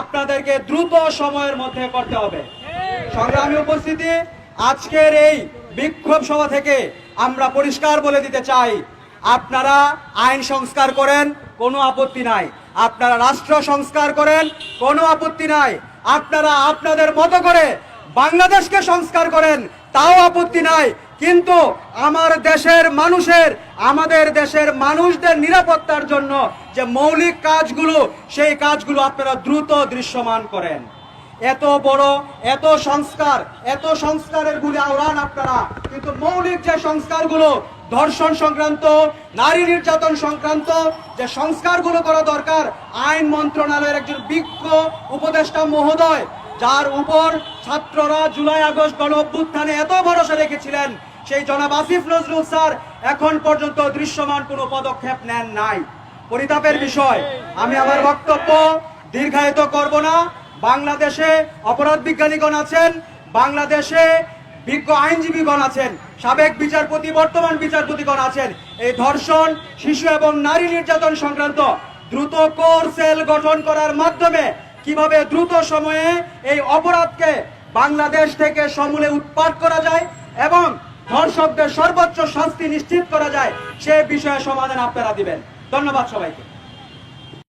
আপনাদেরকে দ্রুত সময়ের মধ্যে করতে হবে। সংগ্রামী উপস্থিতি, আজকের এই বিক্ষোভ সভা থেকে আমরা পরিষ্কার বলে দিতে চাই, আপনারা আইন সংস্কার করেন, কোনো আপত্তি নাই। আপনারা রাষ্ট্র সংস্কার করেন, কোনো আপত্তি নাই। আপনারা আপনাদের মতো করে বাংলাদেশকে সংস্কার করেন, তাও আপত্তি নাই। কিন্তু আমার দেশের মানুষের, আমাদের দেশের মানুষদের নিরাপত্তার জন্য যে মৌলিক কাজগুলো, সেই কাজগুলো আপনারা দ্রুত দৃশ্যমান করেন। এত বড়, এত সংস্কার, এত সংস্কারের গুলি আওড়ান আপনারা, কিন্তু মৌলিক যে সংস্কারগুলো, ধর্ষণ সংক্রান্ত, নারী নির্যাতন সংক্রান্ত যে সংস্কারগুলো করা দরকার, আইন মন্ত্রণালয়ের একজন বিজ্ঞ উপদেষ্টা মহোদয় যার উপর ছাত্ররা জুলাই, আগস্ট গণ অভ্যুত্থানে এত ভরসা রেখেছিলেন, সেই জনাব আসিফ নজরুল স্যার এখন পর্যন্ত দৃশ্যমান কোনো পদক্ষেপ নেন নাই। পরিতাপের বিষয়, আমি আমার বক্তব্য দীর্ঘায়িত করব না। বাংলাদেশে অপরাধ বিজ্ঞানীগণ আছেন, বাংলাদেশে বিজ্ঞ আইনজীবীগণ আছেন, সাবেক বিচারপতি, বর্তমান বিচারপতিগণ আছেন। এই ধর্ষণ, শিশু এবং নারী নির্যাতন সংক্রান্ত দ্রুত কোর সেল গঠন করার মাধ্যমে কীভাবে দ্রুত সময়ে এই অপরাধকে বাংলাদেশ থেকে সমূলে উৎপাদ করা যায় এবং ধর্ষকদের সর্বোচ্চ শাস্তি নিশ্চিত করা যায়, সে বিষয়ে সমাধান আপনারা দিবেন। ধন্যবাদ সবাইকে।